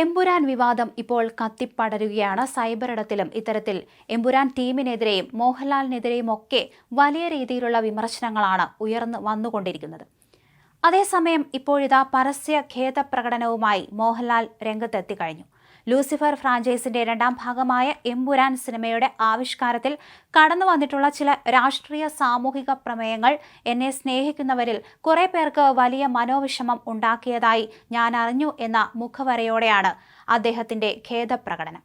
എമ്പുരാൻ വിവാദം ഇപ്പോൾ കത്തിപ്പടരുകയാണ് സൈബർ ഇടത്തിലും. ഇത്തരത്തിൽ എമ്പുരാൻ ടീമിനെതിരെയും മോഹൻലാലിനെതിരെയും ഒക്കെ വലിയ രീതിയിലുള്ള വിമർശനങ്ങളാണ് ഉയർന്നു വന്നുകൊണ്ടിരിക്കുന്നത്. അതേസമയം ഇപ്പോഴിതാ പരസ്യ ഖേദപ്രകടനവുമായി മോഹൻലാൽ രംഗത്തെത്തിക്കഴിഞ്ഞു. ലൂസിഫർ ഫ്രാഞ്ചൈസിന്റെ രണ്ടാം ഭാഗമായ എമ്പുരാൻ സിനിമയുടെ ആവിഷ്കാരത്തിൽ കടന്നു വന്നിട്ടുള്ള ചില രാഷ്ട്രീയ സാമൂഹിക പ്രമേയങ്ങൾ എന്നെ സ്നേഹിക്കുന്നവരിൽ കുറെ പേർക്ക് വലിയ മനോവിഷമം ഉണ്ടാക്കിയതായി ഞാൻ അറിഞ്ഞു എന്ന മുഖവരയോടെയാണ് അദ്ദേഹത്തിന്റെ ഖേദപ്രകടനം.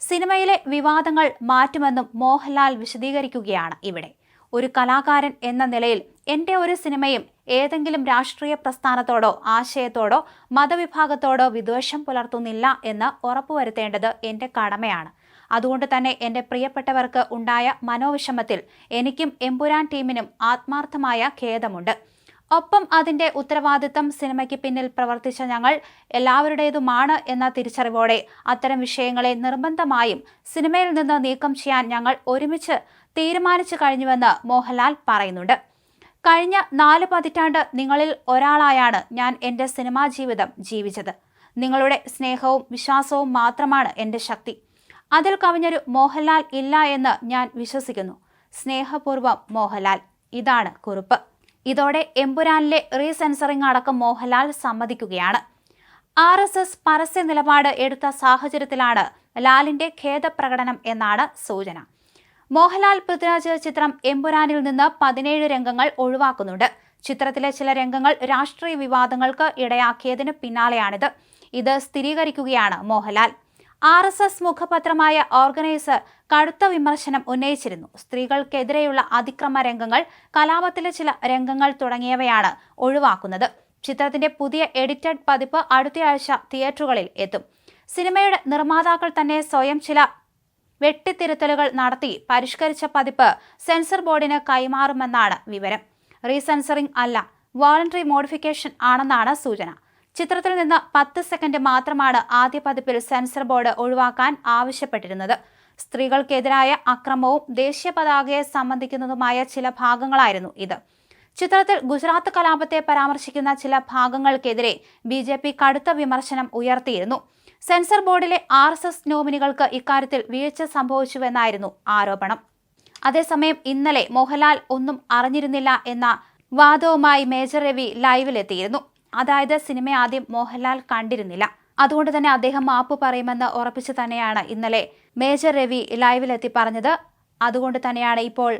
സിനിമയിലെ വിവാദങ്ങൾ മാറ്റുമെന്നും മോഹൻലാൽ വിശദീകരിക്കുകയാണ് ഇവിടെ. ഒരു കലാകാരൻ എന്ന നിലയിൽ എന്റെ ഒരു സിനിമയും ഏതെങ്കിലും രാഷ്ട്രീയ പ്രസ്ഥാനത്തോടോ ആശയത്തോടോ മതവിഭാഗത്തോടോ വിദ്വേഷം പുലർത്തുന്നില്ല എന്ന് ഉറപ്പുവരുത്തേണ്ടത് എന്റെ കടമയാണ്. അതുകൊണ്ട് തന്നെ എന്റെ പ്രിയപ്പെട്ടവർക്ക് ഉണ്ടായ മനോവിഷമത്തിൽ എനിക്കും എമ്പുരാൻ ടീമിനും ആത്മാർത്ഥമായ ഖേദമുണ്ട്. ഒപ്പം അതിന്റെ ഉത്തരവാദിത്തം സിനിമയ്ക്ക് പിന്നിൽ പ്രവർത്തിച്ച ഞങ്ങൾ എല്ലാവരുടേതുമാണ് എന്ന തിരിച്ചറിവോടെ അത്തരം വിഷയങ്ങളെ നിർബന്ധമായും സിനിമയിൽ നിന്ന് നീക്കം ചെയ്യാൻ ഞങ്ങൾ ഒരുമിച്ച് തീരുമാനിച്ചു കഴിഞ്ഞുവെന്ന് മോഹൻലാൽ പറയുന്നുണ്ട്. കഴിഞ്ഞ നാല് പതിറ്റാണ്ട് നിങ്ങളിൽ ഒരാളായാണ് ഞാൻ എന്റെ സിനിമാ ജീവിതം ജീവിച്ചത്. നിങ്ങളുടെ സ്നേഹവും വിശ്വാസവും മാത്രമാണ് എന്റെ ശക്തി. അതിൽ കവിഞ്ഞൊരു മോഹൻലാൽ ഇല്ല എന്ന് ഞാൻ വിശ്വസിക്കുന്നു. സ്നേഹപൂർവം മോഹൻലാൽ. ഇതാണ് കുറിപ്പ്. ഇതോടെ എമ്പുരാനിലെ റീസെൻസറിംഗ് അടക്കം മോഹൻലാൽ സമ്മതിക്കുകയാണ്. ആർ എസ് എസ് പരസ്യ നിലപാട് എടുത്ത സാഹചര്യത്തിലാണ് ലാലിന്റെ ഖേദപ്രകടനം എന്നാണ് സൂചന. മോഹൻലാൽ പൃഥ്വിരാജ് ചിത്രം എമ്പുരാനിൽ നിന്ന് പതിനേഴ് രംഗങ്ങൾ ഒഴിവാക്കുന്നുണ്ട്. ചിത്രത്തിലെ ചില രംഗങ്ങൾ രാഷ്ട്രീയ വിവാദങ്ങൾക്ക് ഇടയാക്കിയതിന് പിന്നാലെയാണിത്. ഇത് സ്ഥിരീകരിക്കുകയാണ് മോഹൻലാൽ. ആർ എസ് എസ് മുഖപത്രമായ ഓർഗനൈസർ കടുത്ത വിമർശനം ഉന്നയിച്ചിരുന്നു. സ്ത്രീകൾക്കെതിരെയുള്ള അതിക്രമ രംഗങ്ങൾ കലാപത്തിലെ ചില രംഗങ്ങൾ തുടങ്ങിയവയാണ് ഒഴിവാക്കുന്നത്. ചിത്രത്തിന്റെ പുതിയ എഡിറ്റഡ് പതിപ്പ് അടുത്തയാഴ്ച തിയേറ്ററുകളിൽ എത്തും. സിനിമയുടെ നിർമ്മാതാക്കൾ തന്നെ സ്വയം ചില വെട്ടിത്തിരുത്തലുകൾ നടത്തി പരിഷ്കരിച്ച പതിപ്പ് സെൻസർ ബോർഡിന് കൈമാറുമെന്നാണ് വിവരം. റീസെൻസറിംഗ് അല്ല വോളണ്ടറി മോഡിഫിക്കേഷൻ ആണെന്നാണ് സൂചന. ചിത്രത്തിൽ നിന്ന് പത്ത് സെക്കൻഡ് മാത്രമാണ് ആദ്യ പതിപ്പിൽ സെൻസർ ബോർഡ് ഒഴിവാക്കാൻ ആവശ്യപ്പെട്ടിരുന്നത്. സ്ത്രീകൾക്കെതിരായ അക്രമവും ദേശീയ പതാകയെ സംബന്ധിക്കുന്നതുമായ ചില ഭാഗങ്ങളായിരുന്നു ഇത്. ചിത്രത്തിൽ ഗുജറാത്ത് കലാപത്തെ പരാമർശിക്കുന്ന ചില ഭാഗങ്ങൾക്കെതിരെ ബി കടുത്ത വിമർശനം ഉയർത്തിയിരുന്നു. സെൻസർ ബോർഡിലെ ആർ എസ് എസ് നോമിനികൾക്ക് ഇക്കാര്യത്തിൽ വീഴ്ച സംഭവിച്ചുവെന്നായിരുന്നു ആരോപണം. അതേസമയം ഇന്നലെ മോഹൻലാൽ ഒന്നും അറിഞ്ഞിരുന്നില്ല എന്ന വാദവുമായി മേജർ രവി ലൈവിലെത്തിയിരുന്നു. അതായത് സിനിമ ആദ്യം മോഹൻലാൽ കണ്ടിരുന്നില്ല. അതുകൊണ്ട് തന്നെ അദ്ദേഹം മാപ്പ് പറയുമെന്ന് ഉറപ്പിച്ചു തന്നെയാണ് ഇന്നലെ മേജർ രവി ലൈവിലെത്തി പറഞ്ഞത്. അതുകൊണ്ട് തന്നെയാണ് ഇപ്പോൾ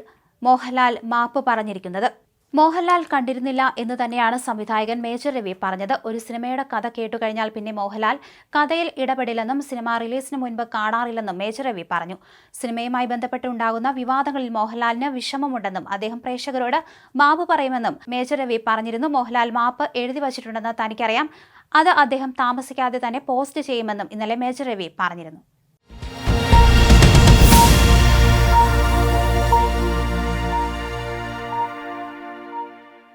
മോഹൻലാൽ മാപ്പ് പറഞ്ഞിരിക്കുന്നത്. മോഹൻലാൽ കണ്ടിരുന്നില്ല എന്ന് തന്നെയാണ് സംവിധായകൻ മേജർ രവി പറഞ്ഞത്. ഒരു സിനിമയുടെ കഥ കേട്ടു കഴിഞ്ഞാൽ പിന്നെ മോഹൻലാൽ കഥയിൽ ഇടപെടില്ലെന്നും സിനിമ റിലീസിന് മുൻപ് കാണാറില്ലെന്നും മേജർ രവി പറഞ്ഞു. സിനിമയുമായി ബന്ധപ്പെട്ട് ഉണ്ടാകുന്ന വിവാദങ്ങളിൽ മോഹൻലാലിന് വിഷമമുണ്ടെന്നും അദ്ദേഹം പ്രേക്ഷകരോട് മാപ്പ് പറയുമെന്നും മേജർ രവി പറഞ്ഞിരുന്നു. മോഹൻലാൽ മാപ്പ് എഴുതി വച്ചിട്ടുണ്ടെന്ന് തനിക്കറിയാം. അത് അദ്ദേഹം താമസിക്കാതെ തന്നെ പോസ്റ്റ് ചെയ്യുമെന്നും ഇന്നലെ മേജർ രവി പറഞ്ഞിരുന്നു.